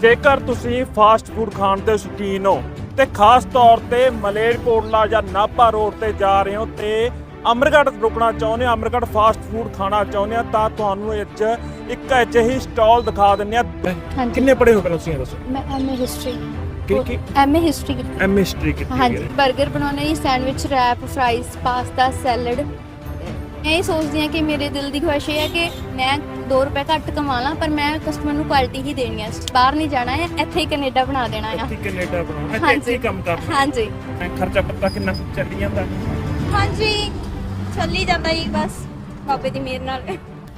ਜੇਕਰ ਤੁਸੀਂ fast food ਖਾਣ ਦੇ ਸ਼ੌਕੀਨ ਹੋ ਤੇ ਖਾਸ ਤੌਰ ਤੇ ਮਲੇਰਕੋਟਲਾ ਜਾਂ ਨਾਭਾ ਰੋਡ ਤੇ ਜਾ ਰਹੇ ਹੋ ਤੇ ਅਮਰਗੜ੍ਹ ਰੁਕਣਾ ਚਾਹੁੰਦੇ ਹੋ ਅਮਰਗੜ੍ਹ ਫਾਸਟ ਫੂਡ ਖਾਣਾ ਚਾਹੁੰਦੇ ਹੋ ਤਾਂ ਤੁਹਾਨੂੰ ਅੱਜ ਇੱਕ ਅਜਿਹੀ ਸਟਾਲ ਦਿਖਾ ਦਿੰਦੇ ਆ ਹਾਂਜੀ। ਕਿੰਨੇ ਪੜੇ ਹੋ ਪਹਿਲਾਂ ਤੁਸੀਂ ਇਹ ਦੱਸੋ? ਮੈਂ ਐਮਏ ਹਿਸਟਰੀ ਕਿ? ਕਿ ਐਮਏ ਹਿਸਟਰੀ ਐਮ ਹਿਸਟਰੀ ਕੀਤੀ ਹਾਂਜੀ ਹੈ। 버ਗਰ ਬਣਾਉਣੇ ਜੀ sandwich wrap fries pasta salad ਮੈਂ ਇਹ ਸੋਚਦੀ ਹਾਂ ਕਿ ਮੇਰੇ ਦਿਲ ਦੀ ਖੁਆਇਸ਼ ਇਹ ਹੈ ਕਿ ਮੈਂ 2 ਰੁਪਏ ਘੱਟ ਕਮਾ ਲਾਂ ਪਰ ਮੈਂ ਕਸਟਮਰ ਨੂੰ ਕੁਆਲਿਟੀ ਹੀ ਦੇਣੀ ਹੈ ਬਾਹਰ ਨਹੀਂ ਜਾਣਾ ਹੈ ਇੱਥੇ ਹੀ ਕੈਨੇਡਾ ਬਣਾ ਦੇਣਾ ਹੈ ਇੱਥੇ ਕੈਨੇਡਾ ਬਣਾਉਣਾ ਇੱਥੇ। ਇੱਥੇ ਹੀ ਕੰਮ ਕਰਨਾ। ਹਾਂਜੀ। ਖਰਚਾ ਪੱਤਾ ਕਿੰਨਾ ਚੱਲੀ ਜਾਂਦਾ? ਹਾਂਜੀ। ਚੱਲੀ ਜਾਂਦਾ ਜੀ ਬਸ। ਬਾਬੇ ਦੀ ਮਿਹਰ ਨਾਲ।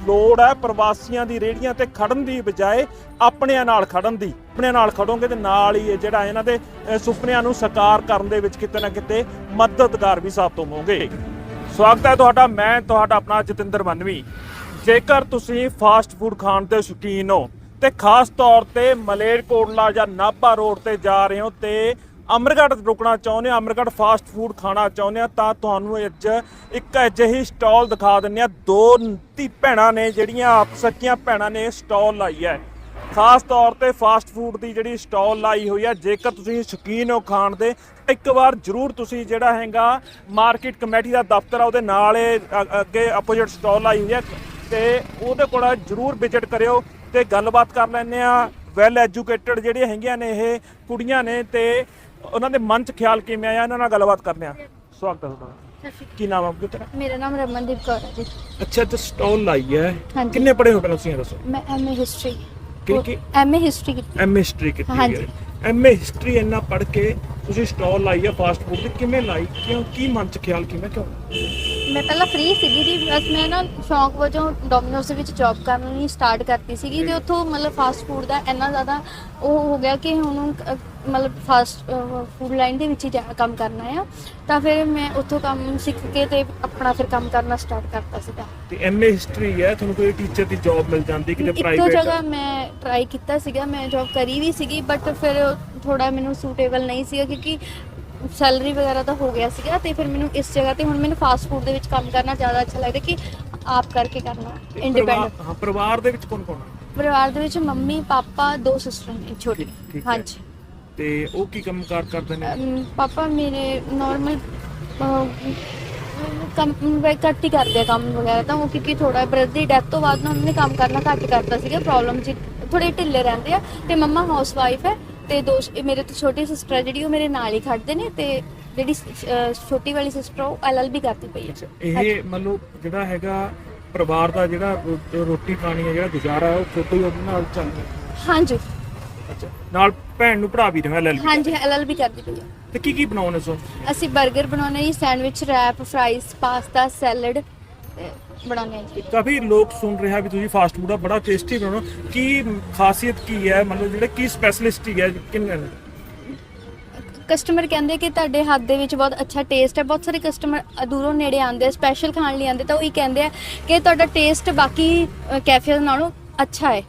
ਲੋੜ ਹੈ ਪ੍ਰਵਾਸੀਆਂ ਦੀ ਰੇੜੀਆਂ ਤੇ ਖੜਨ ਦੀ ਬਜਾਏ ਆਪਣਿਆਂ ਨਾਲ ਖੜਨ ਦੀ। ਆਪਣਿਆਂ ਨਾਲ ਖੜੋਗੇ ਤੇ ਨਾਲ ਹੀ ਇਹ ਜਿਹੜਾ ਇਹਨਾਂ ਦੇ ਸੁਪਨਿਆਂ ਨੂੰ ਸਾਕਾਰ ਕਰਨ ਦੇ ਵਿੱਚ ਕਿਤੇ ਨਾ ਕਿਤੇ ਮਦਦਗਾਰ ਵੀ ਸਾਬਤ ਹੋਵੋਗੇ। ਸਵਾਗਤ ਹੈ ਤੁਹਾਡਾ, ਮੈਂ ਤੁਹਾਡਾ ਆਪਣਾ ਜਤਿੰਦਰ ਮਨਵੀ ਜੇਕਰ ਤੁਸੀਂ ਫਾਸਟ ਫੂਡ ਖਾਣ ਦੇ ਸ਼ੌਕੀਨ ਹੋ ਤੇ ਖਾਸ ਤੌਰ ਤੇ ਮਲੇਰਕੋਟਲਾ ਜਾਂ ਨਾਭਾ ਰੋਡ ਤੇ ਜਾ ਰਹੇ ਹੋ ਤੇ ਅਮਰਗੜ੍ਹ ਰੁਕਣਾ ਚਾਹੁੰਦੇ ਹੋ ਅਮਰਗੜ੍ਹ ਫਾਸਟ ਫੂਡ ਖਾਣਾ ਚਾਹੁੰਦੇ ਹੋ, ਤਾਂ ਤੁਹਾਨੂੰ ਅੱਜ ਇੱਕ ਅਜਿਹੀ ਸਟਾਲ ਦਿਖਾ ਦਿੰਦੇ ਆ ਦੋ ਧੀ ਭੈਣਾਂ ਨੇ ਜਿਹੜੀਆਂ, ਆਪ ਸਕੀਆਂ ਭੈਣਾਂ ਨੇ ਸਟਾਲ ਲਾਈ ਹੈ। ਖਾਸ ਤੌਰ ਤੇ ਫਾਸਟ ਫੂਡ ਦੀ ਜਿਹੜੀ ਸਟਾਲ ਲਾਈ ਹੋਈ ਹੈ ਜੇਕਰ ਤੁਸੀਂ ਸ਼ੌਕੀਨ ਹੋ ਖਾਣ ਦੇ ਇੱਕ ਵਾਰ ਜਰੂਰ ਤੁਸੀਂ ਜਿਹੜਾ ਹੈਗਾ ਮਾਰਕੀਟ ਕਮੇਟੀ ਦਾ ਦਫ਼ਤਰ ਆ ਉਹਦੇ ਨਾਲ ਅੱਗੇ ਆਪੋਜ਼ਿਟ ਸਟਾਲ ਲਾਈ ਹੋਈ ਹੈ ਤੇ ਉਹਦੇ ਕੋਲ ਜਰੂਰ ਵਿਜ਼ਿਟ ਕਰਿਓ ਤੇ ਗੱਲਬਾਤ ਕਰ ਲੈਂਦੇ ਆ। ਵੈਲ ਐਜੂਕੇਟਡ ਜਿਹੜੀਆਂ ਹੈਗੀਆਂ ਨੇ ਇਹ ਕੁੜੀਆਂ ਨੇ ਤੇ ਉਹਨਾਂ ਦੇ ਮਨ 'ਚ ਖਿਆਲ ਕਿਵੇਂ ਆਇਆ? ਇਹਨਾਂ ਨਾਲ ਗੱਲਬਾਤ ਕਰਦੇ ਆ। ਸਵਾਗਤ ਹੈ ਤੁਹਾਡਾ। ਕੀ ਨਾਮ ਆ ਆਪਕਾ ਤੇਰਾ ਮੇਰਾ ਨਾਮ ਰਮਨਦੀਪ ਕੌਰ ਹੈ ਜੀ। ਅੱਛਾ ਤੇ ਸਟਾਲ ਲਾਈ ਹੈ। ਕਿੰਨੇ ਪੜੇ ਹੋ ਪਹਿਲਾਂ ਤੁਸੀਂ ਦੱਸੋ? ਮੈਂ ਐਮਏ ਹਿਸਟਰੀ ਕਿ ਕਿ ਐਮਏ ਹਿਸਟਰੀ ਕੀਤੀ ਐਮ ਹਿਸਟਰੀ ਕੀਤੀ ਹਾਂਜੀ। ਹੈ। ਐਮ ਹਿਸਟਰੀ ਇੰਨਾ ਪੜ੍ਹ ਕੇ ਤੁਸੀਂ ਸਟਾਲ ਲਾਈ ਹੈ ਫਾਸਟ ਫੂਡ ਦੀ ਕਿਵੇਂ ਲਾਈ? ਕਿਉਂ ਕੀ ਮਨ 'ਚ ਖਿਆਲ ਕਿਵੇਂ ਕਿਉਂ? ਮੈਂ ਪਹਿਲਾਂ ਫ੍ਰੀ ਸੀਗੀ ਜੀ ਬਸ ਮੈਂ ਨਾ ਸ਼ੌਂਕ ਵਜੋਂ ਡੋਮਿਨੋਜ਼ ਦੇ ਵਿੱਚ ਜੌਬ ਕਰਨੀ ਸਟਾਰਟ ਕਰਤੀ ਸੀਗੀ ਤੇ ਉੱਥੋਂ ਮਤਲਬ ਫਾਸਟ ਫੂਡ ਦਾ ਇੰਨਾ ਜ਼ਿਆਦਾ ਉਹ ਹੋ ਗਿਆ ਕਿ ਹੁਣ ਅਹ, ਮਤਲਬ ਫਾਸਟ ਫੂਡ ਲਾਈਨ ਦੇ ਵਿੱਚ ਹੀ ਜਾ- ਕੰਮ ਕਰਨਾ ਆ। ਤਾਂ ਫਿਰ ਮੈਂ ਉੱਥੋਂ ਕੰਮ ਸਿੱਖ ਕੇ ਤੇ ਆਪਣਾ ਫਿਰ ਕੰਮ ਕਰਨਾ ਸਟਾਰਟ ਕਰਤਾ ਸੀਗਾ। ਤੇ ਐਮ ਹਿਸਟਰੀ ਹੈ ਤੁਹਾਨੂੰ ਕੋਈ ਟੀਚਰ ਦੀ ਜੌਬ ਮਿਲ ਜਾਂਦੀ ਕਿਤੇ ਇੱਕੋ ਪ੍ਰਾਈਵੇਟ ਜਗ੍ਹਾ ਮੈਂ ਟਰਾਈ ਕੀਤਾ ਸੀਗਾ ਮੈਂ ਜੌਬ ਕਰੀ ਵੀ ਸੀਗੀ ਬਟ ਫਿਰ ਥੋੜਾ ਮੈਨੂੰ ਸੂਟੇਬਲ ਨਹੀਂ ਸੀਗਾ ਕਿਉਂਕਿ ਸੈਲਰੀ ਵਗੈਰਾ ਤਾਂ ਹੋ ਗਿਆ ਸੀਗਾ ਤੇ ਫਿਰ ਮੈਨੂੰ ਇਸ ਜਗ੍ਹਾ ਤੇ ਹੁਣ ਮੈਨੂੰ ਫਾਸਟ ਫੂਡ ਦੇ ਵਿੱਚ ਕੰਮ ਕਰਨਾ ਜ਼ਿਆਦਾ ਅੱਛਾ ਲੱਗਦਾ ਕਿ ਆਪ ਕਰਕੇ ਕਰਨਾ ਇੰਡੀਪੈਂਡੈਂਟ ਹਾਂ ਪਰਿਵਾਰ ਦੇ ਵਿੱਚ ਕੌਣ ਕੌਣ ਹੈ ਪਰਿਵਾਰ ਦੇ ਵਿੱਚ ਮੰਮੀ ਪਾਪਾ ਦੋ ਸਿਸਟਰ ਨੇ ਛੋਟੀ। ਠੀਕ ਹੈ। ਹਾਂਜੀ। ਤੇ ਉਹ ਕੀ ਕੰਮਕਾਰ ਕਰਦੇ ਨੇ? ਅਮ, ਪਾਪਾ ਮੇਰੇ ਨਾਰਮਲ ਕੰਮ ਵੈ ਘੱਟ ਹੀ ਕਰਦੇ ਆ ਕੰਮ ਵਗੈਰਾ ਤਾਂ ਉਹ ਕਿਉਂਕਿ ਥੋੜਾ ਬ੍ਰਦਰ ਦੀ ਡੈਥ ਤੋਂ ਬਾਅਦ ਨਾ ਉਹਨਾਂ ਨੇ ਕੰਮ ਕਰਨਾ ਘੱਟ ਕਰਤਾ ਸੀਗਾ ਪ੍ਰੋਬਲਮ ਚ ਥੋੜੇ ਢਿੱਲੇ ਰਹਿੰਦੇ ਆ ਤੇ ਮੰਮਾ ਹਾਊਸ ਵਾਈਫ ਹੈ ਤੇ ਦੋ ਇਹ ਮੇਰੇ ਤੋਂ ਛੋਟੀ ਸਿਸਟਰ ਜਿਹੜੀ ਉਹ ਮੇਰੇ ਨਾਲ ਹੀ ਖੜਦੇ ਨੇ ਤੇ ਜਿਹੜੀ ਅਹ ਛੋਟੀ ਵਾਲੀ ਸਿਸਟਰ ਉਹ ਐਲਐਲਬੀ ਕਰਦੀ ਪਈ ਹੈ ਇਹ ਮੰਨ ਲਓ ਜਿਹੜਾ ਹੈਗਾ ਪਰਿਵਾਰ ਦਾ ਜਿਹੜਾ ਰੋ- ਰੋਟੀ ਪਾਣੀ ਹੈ ਜਿਹੜਾ ਗੁਜ਼ਾਰਾ ਹੈ ਉਹ ਹੀ ਉਹਦੇ ਨਾਲ ਚੱਲ ਰਿਹਾ ਹਾਂਜੀ। ਅੱਛਾ ਨਾਲ ਭੈਣ ਨੂੰ ਪੜਾ ਵੀ ਰਿਹਾ ਲੈ ਹਾਂਜੀ ਐਲਐਲਬੀ ਕਰਦੀ ਪਈ ਹੈ ਤੇ ਕੀ ਕੀ ਬਣਾਉਣੇ ਸੋ? ਅਸੀਂ 버ਗਰ ਬਣਾਉਣੇ ਜੀ sandwich wrap fries pasta salad ਬਣਾਉਣੇ ਆ ਜੀ। ਕਾਫੀ ਲੋਕ ਸੁਣ ਰਿਹਾ ਵੀ ਤੁਸੀਂ ਫਾਸਟ ਫੂਡ ਦਾ ਬੜਾ ਟੇਸਟੀ ਬਣਾਉਣਾ। ਕੀ ਖਾਸੀਅਤ ਕੀ ਹੈ? ਮਤਲਬ ਜਿਹੜੇ ਕੀ ਸਪੈਸ਼ਲਿਸਟੀ ਹੈ ਕਿੰਨੇ ਨੇ? ਕਸਟਮਰ ਕਹਿੰਦੇ ਕਿ ਤੁਹਾਡੇ ਹੱਥ ਦੇ ਵਿੱਚ ਬਹੁਤ ਅੱਛਾ ਟੇਸਟ ਹੈ। ਬਹੁਤ ਸਾਰੇ ਕਸਟਮਰ ਦੂਰੋਂ ਨੇੜੇ ਆਉਂਦੇ ਆ ਸਪੈਸ਼ਲ ਖਾਣ ਲਈ ਆਉਂਦੇ ਤਾਂ ਉਹ ਹੀ ਕਹਿੰਦੇ ਆ ਕਿ ਤੁਹਾਡਾ ਟੇਸਟ ਬਾਕੀ ਕੈਫੇ ਨਾਲੋਂ ਅੱਛਾ ਹੈ।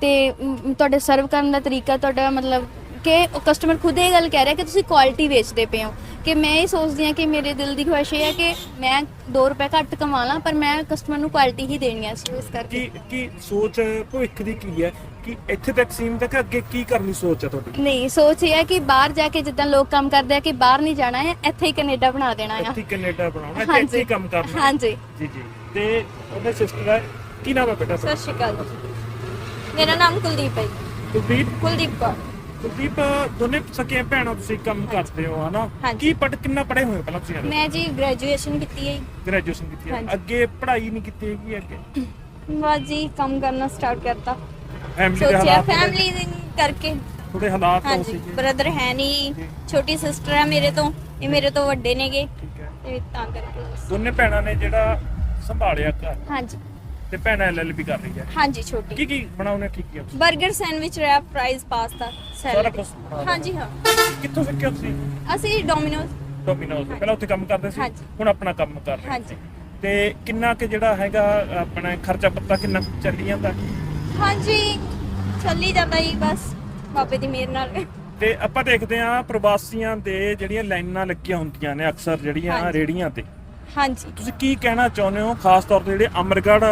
ਤੇ ਮ, ਤੁਹਾਡੇ ਸਰਵ ਕਰਨ ਦਾ ਤਰੀਕਾ ਤੁਹਾਡਾ ਮਤਲਬ ਕਿ ਕਸਟਮਰ ਖੁਦ ਇਹ ਗੱਲ ਕਹਿ ਰਿਹਾ ਕਿ ਤੁਸੀਂ ਕੁਆਲਿਟੀ ਵੇਚਦੇ ਪਏ ਹੋ। ਕਿ ਮੈਂ ਇਹ ਸੋਚਦੀ ਹਾਂ ਕਿ ਮੇਰੇ ਦਿਲ ਦੀ ਖੁਆਇਸ਼ ਇਹ ਹੈ ਕਿ ਮੈਂ 2 ਰੁਪਏ ਘੱਟ ਕਮਾ ਲਾਂ ਪਰ ਮੈਂ ਕਸਟਮਰ ਨੂੰ ਕੁਆਲਿਟੀ ਹੀ ਦੇਣੀ ਹੈ ਸੋ ਇਸ ਕਰਕੇ। ਕੀ ਕੀ ਸੋਚ ਭਵਿੱਖ ਦੀ ਕੀ ਹੈ? ਕਿ ਇੱਥੇ ਤੱਕ ਸੀਮਤ ਹੈ ਕਿ ਅੱਗੇ ਕੀ ਕਰਨ ਸੋਚ ਹੈ ਤੁਹਾਡੀ? ਨਹੀਂ ਸੋਚ ਇਹ ਹੈ ਕਿ ਬਾਹਰ ਜਾ ਕੇ ਜਿੱਦਾਂ ਲੋਕ ਕੰਮ ਕਰਦੇ ਆ ਕਿ ਬਾਹਰ ਨਹੀਂ ਜਾਣਾ ਹੈ ਇੱਥੇ ਹੀ ਕੈਨੇਡਾ ਬਣਾ ਦੇਣਾ ਆ। ਇੱਥੇ ਹੀ ਕੈਨੇਡਾ ਬਣਾਉਣਾ ਇੱਥੇ ਇੱਥੇ ਹੀ ਕੰਮ ਕਰਨਾ। ਹਾਂਜੀ। ਜੀ ਜੀ। ਤੇ ਉਹਦੇ ਸਿਸਟਰ ਹੈ ਕੀ ਨਾਮ ਹੈ ਬੇਟਾ ਸਤਿ ਸ਼੍ਰੀ ਅਕਾਲ ਮੇਰਾ ਨਾਮ ਕੁਲਦੀਪ ਹੈ ਜੀ। ਕੁਲਦੀਪ? ਕੁਲਦੀਪ ਕੌਰ। ਕੁਲਦੀਪ ਦੋਨੇ ਸਕੀਆਂ ਭੈਣਾਂ ਤੁਸੀਂ ਕੰਮ ਕਰਦੇ ਹੋ ਹਨਾ? ਹਾਂਜੀ। ਕੀ ਪੜ ਕਿੰਨਾ ਪੜ੍ਹੇ ਹੋਏ ਪਹਿਲਾਂ ਤੁਸੀਂ ਮੈਂ ਜੀ ਗ੍ਰੈਜੂਏਸ਼ਨ ਕੀਤੀ ਹੈ। ਗ੍ਰੈਜੂਏਸ਼ਨ ਕੀਤੀ ਹੈ। ਹਾਂਜੀ। ਅੱਗੇ ਪੜ੍ਹਾਈ ਨਹੀਂ ਕੀਤੀ ਹੈਗੀ ਅੱਗੇ? ਬਸ ਜੀ ਕੰਮ ਕਰਨਾ ਸਟਾਰਟ ਕਰਤਾ। ਫੈਮਿਲੀ ਦੇ ਸੋਚਿਆ ਹਾਲਾਤ ਫੈਮਿਲੀ ਕਰਕੇ। ਥੋੜੇ ਹਾਲਾਤ ਹੋ ਹਾਂਜੀ ਸੀਗੇ। ਬ੍ਰਦਰ ਹੈ ਨਹੀਂ। ਜੀ। ਛੋਟੀ ਸਿਸਟਰ ਹੈ ਮੇਰੇ ਤੋਂ। ਇਹ ਮੇਰੇ ਤੋਂ ਵੱਡੇ ਨੇਗੇ। ਠੀਕ ਹੈ। ਤੇ ਤਾਂ ਕਰਕੇ ਬਸ। ਦੋਨੇ ਭੈਣਾਂ ਨੇ ਜਿਹੜਾ ਸੰਭਾਲਿਆ ਘਰ? ਹਾਂਜੀ। ਤੇ ਭੈਣ ਐਲਐਲਬੀ ਕਰ ਰਹੀ ਹੈ। ਹਾਂਜੀ ਛੋਟੀ। ਕੀ ਕੀ ਬਣਾਉਣੇ ਕੀ ਕੀ ਆ। ਤੁਸੀਂ? 버ਗਰ ਸੈਂਡਵਿਚ ਰੈਪ ਫਰਾਈਜ਼ ਪਾਸਤਾ ਸਾਰਾ ਸੈਲਡ ਕੁਝ ਹਾਂਜੀ ਹਾਂ। ਕਿੱਥੋਂ ਸਿੱਖਿਆ ਤੁਸੀਂ? ਅਸੀਂ ਡੋਮਿਨੋਜ਼ ਡੋਮਿਨੋਜ਼ ਪਹਿਲਾਂ ਉੱਥੇ ਕੰਮ ਕਰਦੇ ਸੀ? ਹਾਂਜੀ। ਹੁਣ ਆਪਣਾ ਕੰਮ ਕਰ ਰਹੇ ਹਾਂਜੀ। ਤੇ ਕਿੰਨਾ ਕਿ ਜਿਹੜਾ ਹੈਗਾ ਆਪਣਾ ਖਰਚਾ ਪੱਤਾ ਕਿੰਨਾ ਕੁ ਚੱਲੀ ਜਾਂਦਾ? ਹਾਂਜੀ ਚੱਲੀ ਜਾਂਦਾ ਜੀ ਬਸ। ਬਾਬੇ ਦੀ ਮਿਹਰ ਨਾਲ। ਤੇ ਆਪਾਂ ਦੇਖਦੇ ਆਂ ਪ੍ਰਵਾਸੀਆਂ ਦੇ ਜਿਹੜੀਆਂ ਲਾਈਨਾਂ ਲੱਗੀਆਂ ਹੁੰਦੀਆਂ ਨੇ ਅਕਸਰ ਜਿਹੜੀਆਂ ਹਾਂਜੀ। ਰੇੜੀਆਂ ਤੇ। ਹਾਂਜੀ। ਤੁਸੀਂ ਕੀ ਕਹਿਣਾ ਚਾਹੁੰਦੇ ਹੋ? ਖਾਸ ਤੌਰ ਤੇ ਜਿਹੜੇ ਅਮਰਗੜ੍ਹ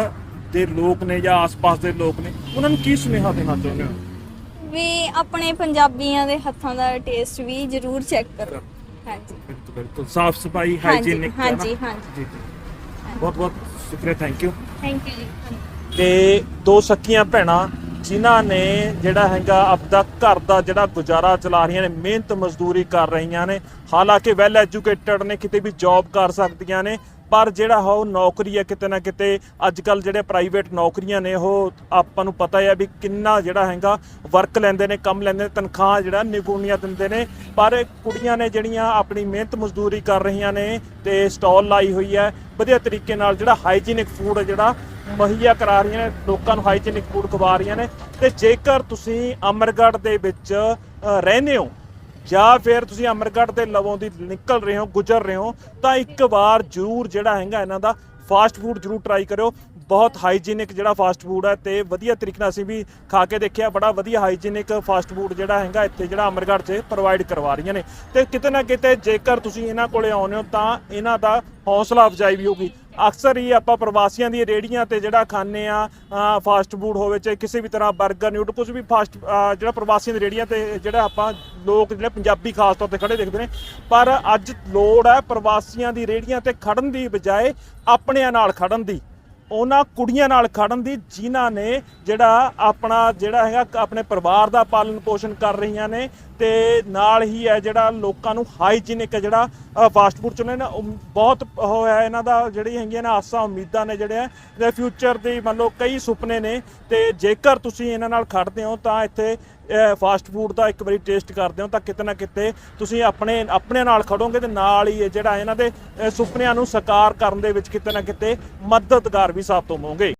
ਦੇ ਲੋਕ ਨੇ ਜਾਂ ਆਸ-ਪਾਸ ਦੇ ਲੋਕ ਨੇ ਉਹਨਾਂ ਨੂੰ ਕੀ ਸੁਨੇਹਾ ਦੇਣਾ ਚਾਹੁੰਦੇ ਹੋ? ਵੀ ਆਪਣੇ ਪੰਜਾਬੀਆਂ ਦੇ ਹੱਥਾਂ ਦਾ ਟੇਸਟ ਵੀ ਜ਼ਰੂਰ ਚੈੱਕ ਕਰੋ। ਹਾਂਜੀ। ਬਿਲਕੁਲ ਬਿਲਕੁਲ ਸਾਫ਼ ਸਫ਼ਾਈ ਹਾਂਜੀ ਹਾਈਜੀਨਿਕ ਹਾਂਜੀ ਹਾਂਜੀ। ਜੀ ਜੀ। ਬਹੁਤ ਬਹੁਤ ਸ਼ੁਕਰੀਆ ਥੈਂਕ ਯੂ ਥੈਂਕ ਯੂ ਜੀ ਤੇ ਦੋ ਸਕੀਆਂ ਭੈਣਾਂ ਜਿਨ੍ਹਾਂ ਨੇ ਜਿਹੜਾ ਹੈਗਾ ਆਪਦਾ ਘਰ ਦਾ ਜਿਹੜਾ ਗੁਜ਼ਾਰਾ ਚਲਾ ਰਹੀਆਂ ਨੇ ਮਿਹਨਤ ਮਜ਼ਦੂਰੀ ਕਰ ਰਹੀਆਂ ਨੇ ਹਾਲਾਂਕਿ ਵੈਲ ਐਜੂਕੇਟਡ ਨੇ ਕਿਤੇ ਵੀ ਜੌਬ ਕਰ ਸਕਦੀਆਂ ਨੇ ਪਰ ਜਿਹੜਾ ਹੈ ਉਹ ਨੌਕਰੀ ਹੈ ਕਿਤੇ ਨਾ ਕਿਤੇ ਅੱਜ ਕੱਲ ਜਿਹੜੇ ਪ੍ਰਾਈਵੇਟ ਨੌਕਰੀਆਂ ਨੇ, ਉਹ ਆਪਾਂ ਨੂੰ ਪਤਾ ਹੈ ਵੀ ਕਿੰਨਾ ਜਿਹੜਾ ਹੈਗਾ ਵਰਕ ਲੈਂਦੇ ਨੇ, ਕੰਮ ਲੈਂਦੇ ਨੇ, ਤਨਖਾਹ ਜਿਹੜਾ ਨਿਗੂਣੀਆਂ ਦਿੰਦੇ ਨੇ। ਪਰ ਕੁੜੀਆਂ ਨੇ ਜਿਹੜੀਆਂ ਆਪਣੀ ਮਿਹਨਤ ਮਜ਼ਦੂਰੀ ਕਰ ਰਹੀਆਂ ਨੇ ਤੇ ਸਟਾਲ ਲਾਈ ਹੋਈ ਹੈ, ਵਧੀਆ ਤਰੀਕੇ ਨਾਲ ਜਿਹੜਾ ਹਾਈਜੀਨਿਕ ਫੂਡ ਜਿਹੜਾ ਮੁਹੱਈਆ ਕਰਾ ਰਹੀਆਂ ਨੇ, ਲੋਕਾਂ ਨੂੰ ਹਾਈਜੀਨਿਕ ਫੂਡ ਖਵਾ ਰਹੀਆਂ ਨੇ। ਤੇ ਜੇਕਰ ਤੁਸੀਂ ਅਮਰਗੜ੍ਹ ਦੇ ਵਿੱਚ ਰਹਿੰਦੇ ਹੋ ਜਾਂ ਫਿਰ ਤੁਸੀਂ ਅਮਰਗੜ੍ਹ ਦੇ ਲਵੋਂ ਦੀ ਨਿਕਲ ਰਹੇ ਹੋ, ਗੁਜ਼ਰ ਰਹੇ ਹੋ, ਤਾਂ ਇੱਕ ਵਾਰ ਜ਼ਰੂਰ ਜਿਹੜਾ ਹੈਗਾ ਇਹਨਾਂ ਦਾ ਫਾਸਟ ਫੂਡ ਜ਼ਰੂਰ ਟਰਾਈ ਕਰਿਓ। ਬਹੁਤ ਹਾਈਜੀਨਿਕ ਜਿਹੜਾ ਫਾਸਟ ਫੂਡ ਹੈ ਤੇ ਵਧੀਆ ਤਰੀਕੇ ਨਾਲ ਅਸੀਂ ਵੀ ਖਾ ਕੇ ਦੇਖਿਆ, ਬੜਾ ਵਧੀਆ ਹਾਈਜੀਨਿਕ ਫਾਸਟ ਫੂਡ ਜਿਹੜਾ ਹੈਗਾ ਇੱਥੇ ਜਿਹੜਾ ਅਮਰਗੜ੍ਹ 'ਚ ਪ੍ਰੋਵਾਈਡ ਕਰਵਾ ਰਹੀਆਂ ਨੇ। ਤੇ ਕਿਤੇ ਨਾ ਕਿਤੇ ਜੇਕਰ ਤੁਸੀਂ ਇਹਨਾਂ ਕੋਲੇ ਆਉਂਦੇ ਹੋ, ਤਾਂ ਇਹਨਾਂ ਦਾ ਹੌਸਲਾ ਅਫਜ਼ਾਈ ਵੀ ਹੋਊਗੀ। ਅਕਸਰ ਹੀ ਆਪਾਂ ਪ੍ਰਵਾਸੀਆਂ ਦੀ ਰੇੜੀਆਂ ਤੇ ਜਿਹੜਾ ਖਾਂਦੇ ਆ ਫਾਸਟ ਫੂਡ ਹੋਵੇ, ਚਾਹੇ ਕਿਸੇ ਵੀ ਤਰ੍ਹਾਂ 버ਗਰ ਨਿਊਟ ਕੁਝ ਵੀ ਫਾਸਟ ਜਿਹੜਾ ਪ੍ਰਵਾਸੀਆਂ ਦੀ ਰੇੜੀਆਂ ਤੇ ਜਿਹੜਾ ਆਪਾਂ ਲੋਕ, ਜਿਹੜੇ ਪੰਜਾਬੀ ਖਾਸ ਤੌਰ ਤੇ ਖੜੇ ਦੇਖਦੇ ਨੇ, ਪਰ ਅੱਜ ਲੋੜ ਹੈ ਪ੍ਰਵਾਸੀਆਂ ਦੀ ਰੇੜੀਆਂ ਤੇ ਖੜਨ ਦੀ ਬਜਾਏ ਆਪਣਿਆਂ ਨਾਲ ਖੜਨ ਦੀ। ਉਹਨਾਂ ਕੁੜੀਆਂ ਨਾਲ ਖੜਨ ਦੀ ਜਿਨ੍ਹਾਂ ਨੇ ਜਿਹੜਾ ਆਪਣਾ ਜਿਹੜਾ ਹੈਗਾ ਆਪਣੇ ਪਰਿਵਾਰ ਦਾ ਪਾਲਣ ਪੋਸ਼ਣ ਕਰ ਰਹੀਆਂ ਨੇ ਤੇ ਨਾਲ ਹੀ ਹੈ ਜਿਹੜਾ ਲੋਕਾਂ ਨੂੰ ਹਾਈਜੀਨਿਕ ਜਿਹੜਾ ਫਾਸਟ ਫੂਡ ਚੁਣੇ ਨਾ ਉਹ ਬਹੁਤ ਉਹ ਹੈ ਇਹਨਾਂ ਦਾ ਜਿਹੜੀ ਹੈਗੀਆਂ ਨੇ ਆਸਾਂ, ਉਮੀਦਾਂ ਨੇ ਜਿਹੜੇ ਆ ਦੇ ਫਿਊਚਰ ਦੀ ਮੰਨ ਲਓ ਕਈ ਸੁਪਨੇ ਨੇ ਤੇ ਜੇਕਰ ਤੁਸੀਂ ਇਹਨਾਂ ਨਾਲ ਖੜਦੇ ਹੋ ਤਾਂ ਇੱਥੇ ਫਾਸਟ ਫੂਡ ਦਾ ਇੱਕ ਵਾਰੀ ਟੇਸਟ ਕਰਦੇ ਹੋ ਤਾਂ ਕਿਤੇ ਨਾ ਕਿਤੇ ਤੁਸੀਂ ਆਪਣੇ ਆਪਣੇ ਨਾਲ ਖੜੋਗੇ ਤੇ ਨਾਲ ਹੀ ਇਹ ਜਿਹੜਾ ਇਹਨਾਂ ਦੇ ਸੁਪਨਿਆਂ ਨੂੰ ਸਾਕਾਰ ਕਰਨ ਦੇ ਵਿੱਚ ਕਿਤੇ ਨਾ ਕਿਤੇ ਮਦਦਗਾਰ ਵੀ ਸਾਬਤ ਹੋਵੋਗੇ।